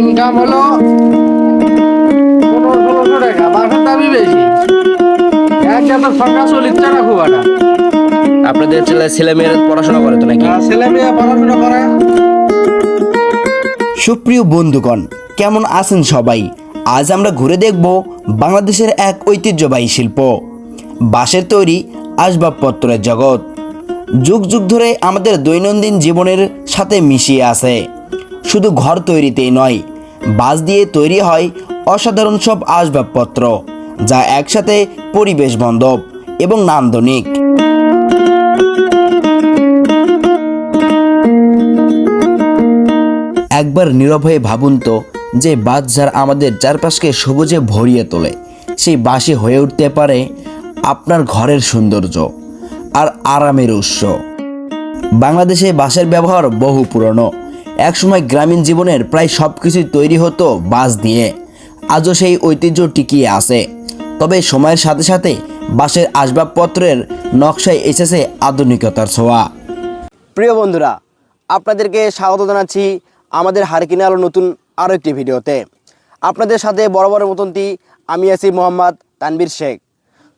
Income হলো পনেরো ষোলোশো টাকা বাসার দামই বেশি। একটা সরকার চলিচ্ছে না খুব একটা। আপনাদের ছেলে ছেলে মেয়েরা পড়াশোনা করে তো নাকি? আর ছেলে মেয়ে পড়াশোনা করে। সুপ্রিয় বন্ধুগণ কেমন আছেন সবাই? আজ আমরা ঘুরে দেখব বাংলাদেশের এক ঐতিহ্যবাহী শিল্প। বাঁশের তৈরি আসবাবপত্রের জগৎ। যুগ যুগ ধরে আমাদের দৈনন্দিন জীবনের সাথে মিশিয়ে আছে। শুধু ঘর তৈরিতেই নয়, বাঁশ দিয়ে তৈরি হয় অসাধারণ সব আসবাবপত্র, যা একসাথে পরিবেশ বান্ধব এবং নান্দনিক। একবার নীরব হয়ে ভাবুন তো যে যার আমাদের চারপাশকে সবুজে ভরিয়ে তোলে। সেই বাসে হয়ে উঠতে পারে আপনার ঘরের সৌন্দর্য আর আরামের উৎস। বাংলাদেশে বাঁশের ব্যবহার বহু পুরনো। একসময় গ্রামীণ জীবনের প্রায় সব কিছুই তৈরি হতো বাঁশ দিয়ে। আজও সেই ঐতিহ্য টিকিয়ে আছে। তবে সময়ের সাথে সাথে বাঁশের আসবাবপত্রের নকশায় এসেছে আধুনিকতার ছোঁয়া। প্রিয় বন্ধুরা, আপনাদেরকে স্বাগত জানাচ্ছি আমাদের হারকিনে আলো নতুন আরও একটি ভিডিওতে। আপনাদের সাথে বরাবরের মতনটি আমি আছি মোহাম্মদ তানবীর শেখ।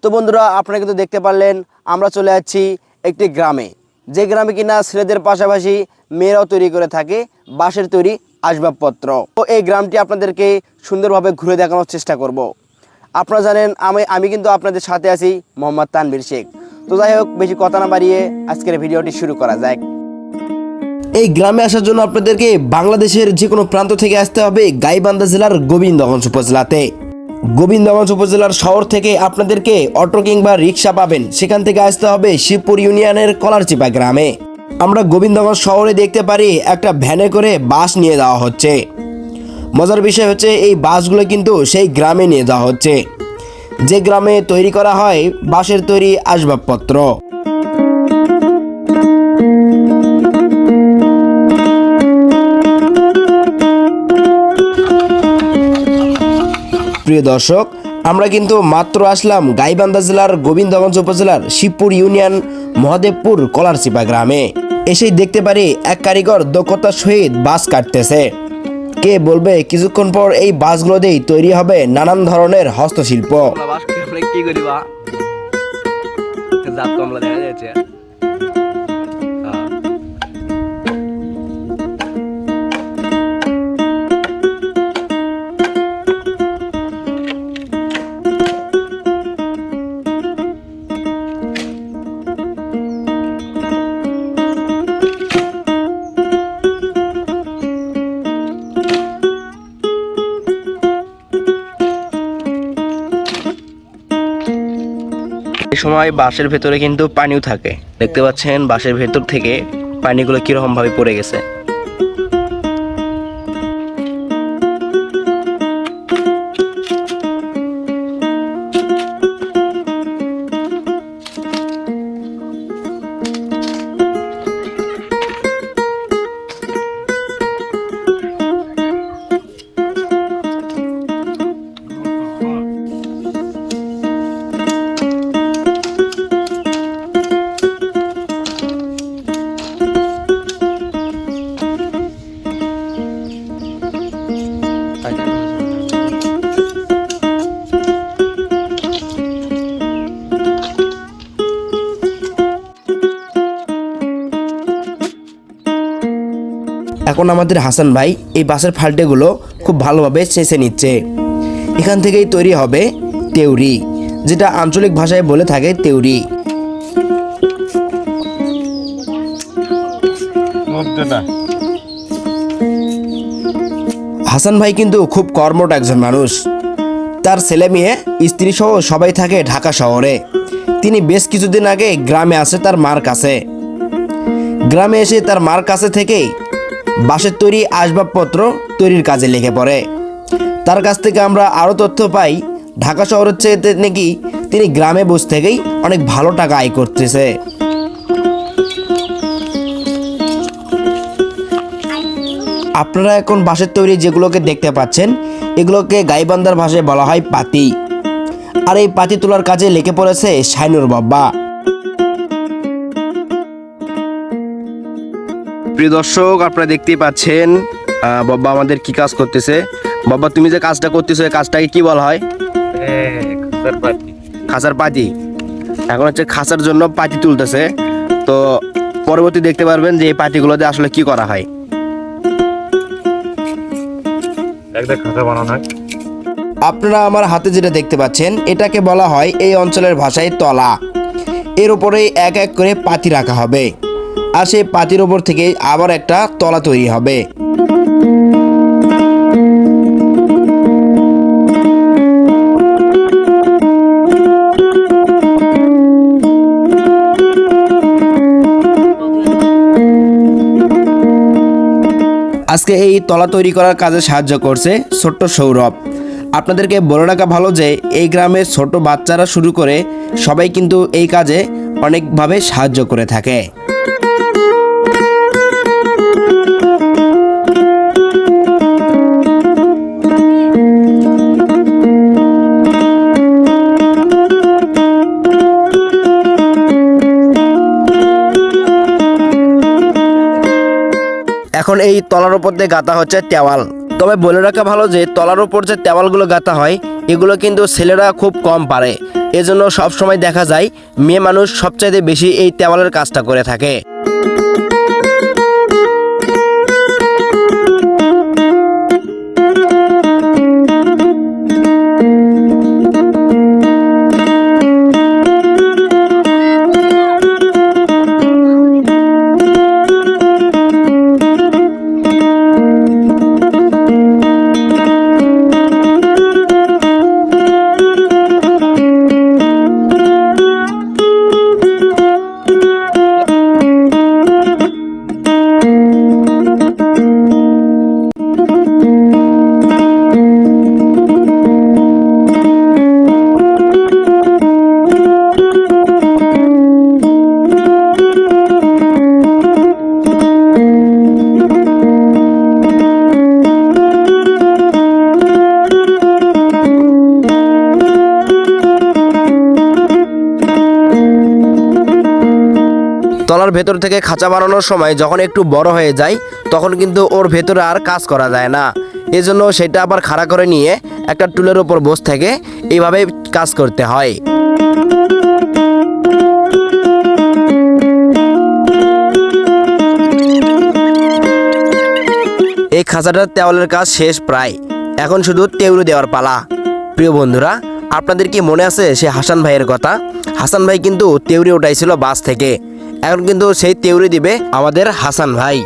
তো বন্ধুরা, আপনারা কিন্তু দেখতে পারলেন, আমরা চলে যাচ্ছি একটি গ্রামে। যে গ্রামে কিনা ছেলেদের পাশাপাশি মেয়েরাও তৈরি করে থাকে, বাঁশের তৈরি আসবাবপত্র। তো এই গ্রামটি আপনাদেরকে সুন্দরভাবে ঘুরে দেখানোর চেষ্টা করব। আপনারা জানেন, আমি আমি কিন্তু আপনাদের সাথে আছি মোহাম্মদ তানবীর শেখ। তো যাই হোক, বেশি কথা না বাড়িয়ে আজকের ভিডিওটি শুরু করা যাক। এই গ্রামে আসার জন্য আপনাদেরকে বাংলাদেশের যে কোনো প্রান্ত থেকে আসতে হবে গাইবান্ধা জেলার গোবিন্দগঞ্জ উপজেলাতে। গোবিন্দগঞ্জ উপজেলার শহর থেকে আপনাদেরকে অটো কিংবা রিক্সা পাবেন। সেখান থেকে আসতে হবে শিবপুর ইউনিয়নের কলারচিপা গ্রামে। আমরা গোবিন্দগঞ্জ শহরে দেখতে পারি একটা ভ্যানে করে বাস নিয়ে যাওয়া হচ্ছে। মজার বিষয় হচ্ছে এই বাসগুলো কিন্তু সেই গ্রামে নিয়ে যাওয়া হচ্ছে। যে গ্রামে তৈরি করা হয় বাঁশের তৈরি আসবাবপত্র। প্রিয় দর্শক, আমরা কিন্তু মাত্র আসলাম গাইবান্ধা জেলার গোবিন্দগঞ্জ উপজেলার শিবপুর ইউনিয়ন মহাদেবপুর কলারচিপা গ্রামে। এসেই দেখতে পারি এক কারিগর দক্ষতার সহিত বাস কাটতেছে। কে বলবে, কিছুক্ষণ পর এই বাসগুলো দিয়েই তৈরি হবে নানান ধরনের হস্তশিল্প। কমলা দেখা যাচ্ছে। সময় বাসের ভেতরে কিন্তু পানিও থাকে। দেখতে পাচ্ছেন বাসের ভেতর থেকে পানিগুলো কীরকম ভাবে পড়ে গেছে। এখন আমাদের হাসান ভাই এই বাসের ফাল্টেগুলো খুব ভালোভাবে চেঁচে নিচ্ছে। এখান থেকেই তৈরি হবে তেউরি যেটা আঞ্চলিক ভাষায় বলে থাকে তেউরি। হাসান ভাই কিন্তু খুব কর্মঠ একজন মানুষ। তার ছেলে মেয়ে স্ত্রী সহ সবাই থাকে ঢাকা শহরে। তিনি বেশ কিছুদিন আগে গ্রামে আসে তার মার কাছে। গ্রামে এসে তার মার কাছে থেকেই বাঁশের তৈরি আসবাবপত্র তৈরির কাজে লেগে পড়ে। তার কাছ থেকে আমরা আরও তথ্য পাই, ঢাকা শহরের চেয়ে নাকি তিনি গ্রামে বসে থেকেই অনেক ভালো টাকা আয় করতেছে। আপনারা এখন বাঁশের তৈরি যেগুলোকে দেখতে পাচ্ছেন, এগুলোকে গাইবান্ধার ভাষায় বলা হয় পাতি। আর এই পাতি তোলার কাজে লেগে পড়েছে শাইনুর বাবা। প্রিয় দর্শক আপনারা দেখতেই পাচ্ছেন আহ, বাবা আমাদের কি কাজ করতেছে? বাবা তুমি যে কাজটা করতেছো এই কাজটাকে কি বলা হয়? খাঁচার পাতি। এখন হচ্ছে খাঁচার জন্য পাতি তুলতেছে। তো পরবর্তী দেখতে পারবেন যে এই পাতিগুলোতে আসলে কি করা হয়। বানানো হয়। আপনারা আমার হাতে যেটা দেখতে পাচ্ছেন এটাকে বলা হয় এই অঞ্চলের ভাষায় তলা। এর উপরে এক এক করে পাতি রাখা হবে। আর সেই পাতির ওপর থেকে আবার একটা তলা তৈরি হবে। আজকে এই তলা তৈরি করার কাজে সাহায্য করছে ছোট্ট সৌরভ। আপনাদেরকে বলে রাখা ভালো যে, এই গ্রামের ছোট বাচ্চারা শুরু করে সবাই কিন্তু এই কাজে অনেকভাবে সাহায্য করে থাকে। এখন এই তলার উপর দিয়ে গাঁথা হচ্ছে তেওয়াল তবে বলে রাখা ভালো যে, তলার উপর যে তেওয়ালগুলো গাঁথা হয়, এগুলো কিন্তু ছেলেরা খুব কম পারে। এজন্য সবসময় দেখা যায়, মেয়ে মানুষ সবচাইতে বেশি এই তেওয়ালের কাজটা করে থাকে। ভেতর থেকে খাঁচা বানানোর সময় যখন একটু বড় হয়ে যায়, তখন কিন্তু ওর ভেতরে আর কাজ করা যায় না। এজন্য সেটা আবার খাড়া করে নিয়ে একটা টুলের ওপর বস থেকে এইভাবে কাজ করতে হয়। এই খাঁচাটার তেওয়ালের কাজ শেষ প্রায়। এখন শুধু তেউরি দেওয়ার পালা। প্রিয় বন্ধুরা, আপনাদের কি মনে আছে সে হাসান ভাইয়ের কথা? হাসান ভাই কিন্তু তেউরি উঠাইছিল বাস থেকে। এখন কিন্তু সেই তেউরি দিবে আমাদের হাসান ভাই।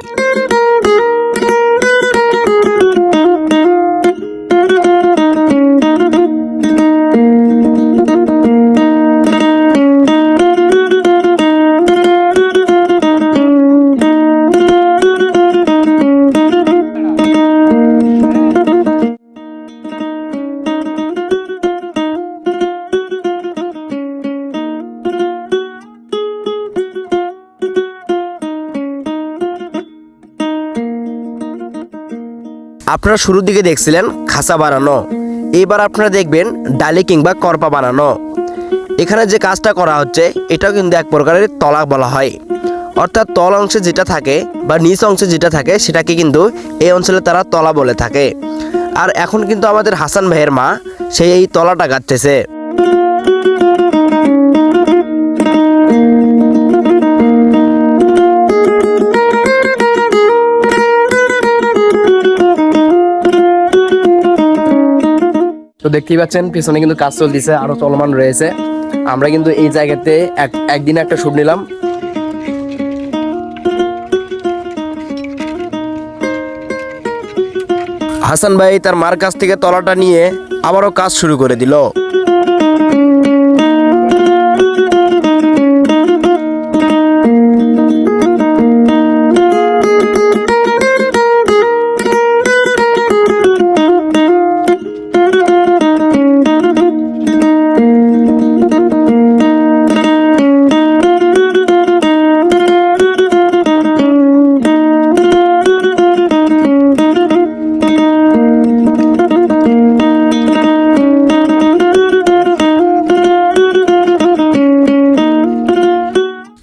আপনারা শুরুর দিকে দেখছিলেন খাসা বানানো। এবার আপনারা দেখবেন ডালি কিংবা করপা বানানো। এখানে যে কাজটা করা হচ্ছে, এটাও কিন্তু এক প্রকারের তলা বলা হয়। অর্থাৎ তল অংশে যেটা থাকে বা নিচ অংশে যেটা থাকে, সেটাকে কিন্তু এই অঞ্চলে তারা তলা বলে থাকে। আর এখন কিন্তু আমাদের হাসান ভাইয়ের মা সেই এই তলাটা গাঁথতেছে। দেখতেই পাচ্ছেন, পিছনে কিন্তু কাজ চলতেছে, আরও চলমান রয়েছে। আমরা কিন্তু এই জায়গাতে এক, একদিন একটা শুট নিলাম। হাসান ভাই তার মার কাছ থেকে তলাটা নিয়ে আবারও কাজ শুরু করে দিল।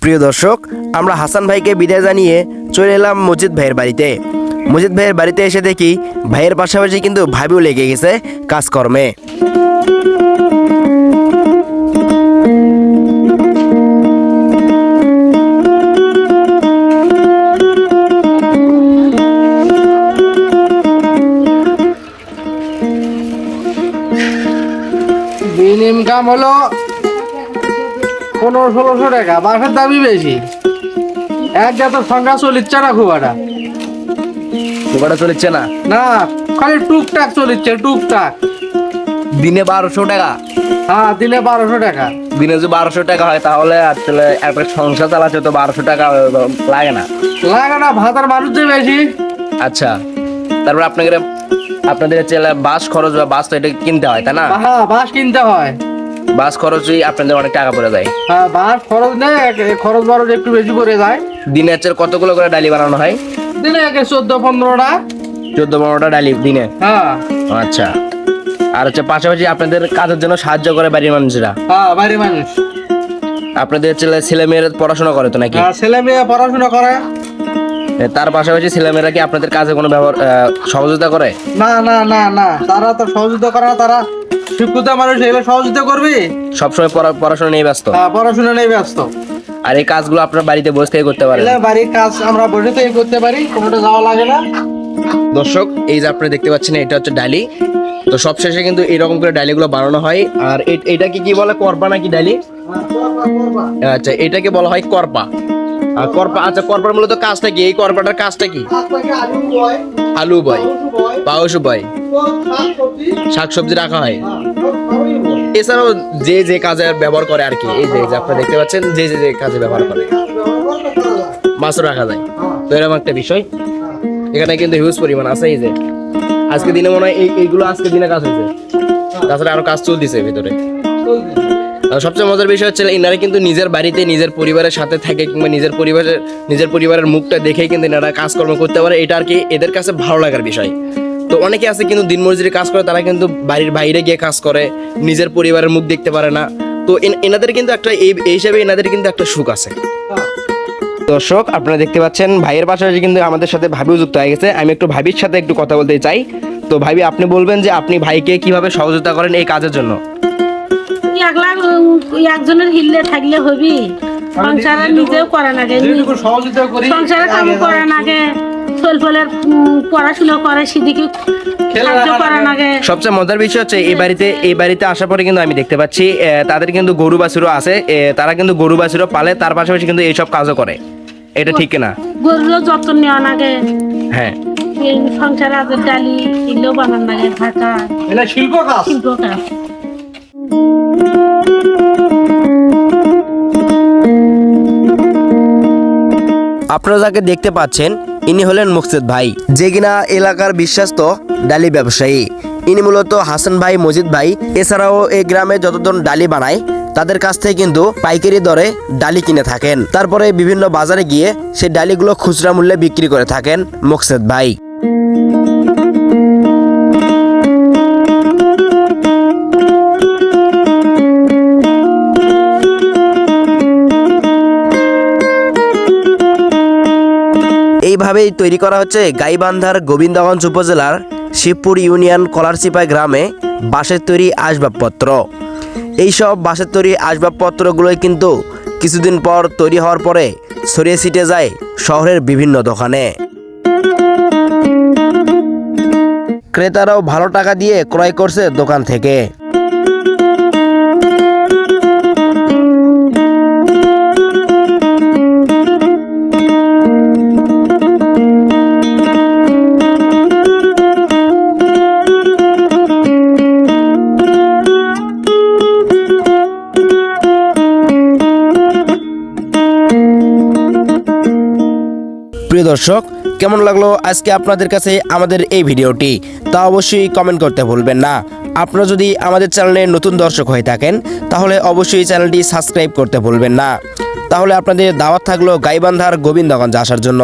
প্রিয় দর্শক, আমরা হাসান ভাইকে বিদায় জানিয়ে চলে এলাম মজিদ ভাইয়ের বাড়িতে। মজিদ ভাইয়ের বাড়িতে এসে দেখি ভাইয়ের পাশাপাশি কিন্তু ভাবিও লেগে গেছে কাজকর্মে। হলো পনেরো ষোলোশো টাকা বাসের দামই বেশি। এক জাতের সংখ্যা চলিচ্ছে না খুব একটা দোকানটা চলেছে না? না খালি টুকটাক চলিচ্ছে টুকটাক। দিনে বারোশো টাকা? হ্যাঁ দিনে বারোশো টাকা। দিনে যদি বারোশো টাকা হয় তাহলে আসলে একটা সংসার চালাচ্ছে তো বারোশো টাকা লাগে না। লাগে না ভাতার মানুষ যে বেশি। আচ্ছা তারপর আপনাদের আপনাদের চেলা বাস খরচ বা বাস তো এটা কিনতে হয় তাই না? হ্যাঁ বাস কিনতে হয়। বাস খরচই আপনাদের অনেক টাকা পড়ে যায়। হ্যাঁ বাস খরচ নেই খরচ বারোজ একটু বেশি করে যায়। দিনে হচ্ছে কতগুলো করে ডালি বানানো হয়? দিনে একে চোদ্দ পনেরোটা। চোদ্দ পনেরোটা ডালি দিনে? হ্যাঁ। আচ্ছা। আর হচ্ছে পাশাপাশি আপনাদের কাজের জন্য সাহায্য করে বাড়ির মানুষরা? হ্যাঁ বাড়ির মানুষ। আপনাদের ছেলে ছেলে মেয়েরা পড়াশোনা করে তো নাকি? হ্যাঁ ছেলে মেয়ে পড়াশোনা করে। তার পাশাপাশি ছেলেমেয়েরা কি আপনাদের কাজে কোনো ব্যবহার সহযোগিতা করে? না না না না তারা তো সহযোগিতা করে না তারা শিক্ষিত মানুষ এগুলো সহযোগিতা করবে? সবসময় পড়া- পড়াশোনা নিয়ে ব্যস্ত। হ্যাঁ পড়াশোনা নেই ব্যস্ত। আর এই কাজগুলো আপনার বাড়িতে বসে থেকে করতে পারেন। এলে বাড়ির কাজ আমরা বসে থেকে করতে পারি কোনোটা যাওয়া লাগে না। দর্শক এই যে আপনারা দেখতে পাচ্ছেন এটা হচ্ছে ডালি। তো সব শেষে কিন্তু এরকম করে ডালিগুলো বানানো হয়। আর এ- এটাকে কি বলে করপা নাকি ডালি? আচ্ছা এটাকে বলা হয় করপা। আর করপা আচ্ছা করপার মূলত কাজটা কি? এই করপাটার কাজটা কি? আলু বয়। পাউস বয় শাকসবজি রাখা হয়। এছাড়াও যে যে কাজে ব্যবহার করে আর কি, এই যে আপনারা দেখতে পাচ্ছেন, যে যে যে কাজে ব্যবহার করে। মাছও রাখা যায়। তো এরকম একটা বিষয়। এখানে কিন্তু হিউজ পরিমাণ আছে, এই যে। আজকে দিনে মনে হয় এইগুলো আজকে দিনে কাজ হয়েছে। তাছাড়া আরও কাজ চলতেছে ভিতরে। সবচেয়ে মজার বিষয় হচ্ছে এনারা কিন্তু নিজের বাড়িতে, নিজের পরিবারের সাথে থাকে কিংবা নিজের পরিবারের নিজের পরিবারের মুখটা দেখেই কিন্তু এনারা কাজকর্ম করতে পারে। এটা আর কি এদের কাছে ভালো লাগার বিষয়। তো অনেকে আছে কিন্তু দিনমজুরি কাজ করে তারা কিন্তু বাড়ির বাইরে গিয়ে কাজ করে নিজের পরিবারের মুখ দেখতে পারে না। তো এনাদের কিন্তু একটা এই হিসাবে এনাদের কিন্তু একটা সুখ আছে। দর্শক আপনারা দেখতে পাচ্ছেন ভাইয়ের পাশাপাশি কিন্তু আমাদের সাথে ভাবিও যুক্ত হয়ে গেছে। আমি একটু ভাবির সাথে একটু কথা বলতে চাই। তো ভাবি আপনি বলবেন যে আপনি ভাইকে কীভাবে সহযোগিতা করেন এই কাজের জন্য? একজনের হিললে থাকলে হবি। সংসারে নিজেও করে করি। সংসারে কাম করে নাগে পড়াশোনা করে সেদিকে সাহায্য সবচেয়ে মজার বিষয় হচ্ছে এই বাড়িতে এই বাড়িতে আসার পরে কিন্তু আমি দেখতে পাচ্ছি তাদের কিন্তু গরু বাছুরও আছে তারা কিন্তু গরু বাছুরও পালে তার পাশাপাশি কিন্তু এইসব কাজও করে। এটা ঠিক না গরুরও যত্ন নেওয়া নাগে হ্যাঁ। সংসারে আজের ডালি এগুলো বানান লাগে ঢাকা এটা শিল্প কাজ। শিল্প কাজ। আপনারা যাকে দেখতে পাচ্ছেন ইনি হলেন মুকসেদ ভাই। যে কিনা এলাকার বিশ্বস্ত ডালি ব্যবসায়ী। ইনি মূলত হাসান ভাই, মজিদ ভাই, এছাড়াও এই গ্রামে যতজন ডালি বানায়, তাদের কাছ থেকে কিন্তু পাইকারি দরে ডালি কিনে থাকেন। তারপরে বিভিন্ন বাজারে গিয়ে সেই ডালিগুলো খুচরা মূল্যে বিক্রি করে থাকেন মুকসেদ ভাই। এইভাবেই তৈরি করা হচ্ছে গাইবান্ধার গোবিন্দগঞ্জ উপজেলার শিবপুর ইউনিয়ন কলারচিপা গ্রামে বাঁশের তৈরি আসবাবপত্র। এইসব বাঁশের তৈরি আসবাবপত্রগুলোই কিন্তু কিছুদিন পর তৈরি হওয়ার পরে ছড়িয়ে ছিটে যায় শহরের বিভিন্ন দোকানে। ক্রেতারাও ভালো টাকা দিয়ে ক্রয় করছে দোকান থেকে। দর্শক, কেমন লাগল আজকে আপনাদের কাছে আমাদের এই ভিডিওটি? তা অবশ্যই কমেন্ট করতে ভুলবেন না। আপনারা যদি আমাদের চ্যানেলে নতুন দর্শক হয়ে থাকেন, তাহলে অবশ্যই চ্যানেলটি সাবস্ক্রাইব করতে ভুলবেন না। তাহলে আপনাদের দাওয়াত থাকল গাইবান্ধার গোবিন্দগঞ্জ আসার জন্য।